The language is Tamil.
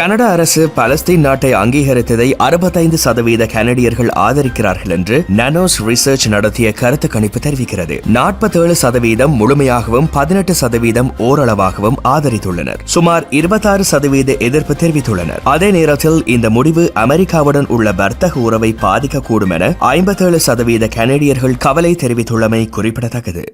கனடா அரசு பலஸ்தீன் நாட்டை அங்கீகரித்ததை அறுபத்தைந்து சதவீத கனடியர்கள் ஆதரிக்கிறார்கள் என்று நனோஸ் ரிசர்ச் நடத்திய கருத்து கணிப்பு தெரிவிக்கிறது. நாற்பத்தேழு சதவீதம் முழுமையாகவும் பதினெட்டு சதவீதம் ஓரளவாகவும் ஆதரித்துள்ளனர். சுமார் இருபத்தாறு சதவீத எதிர்ப்பு தெரிவித்துள்ளனர். அதே நேரத்தில் இந்த முடிவு அமெரிக்காவுடன் உள்ள வர்த்தக உறவை பாதிக்கக்கூடும் என ஐம்பத்தேழு சதவீத கனடியர்கள் கவலை தெரிவித்துள்ளமை குறிப்பிடத்தக்கது.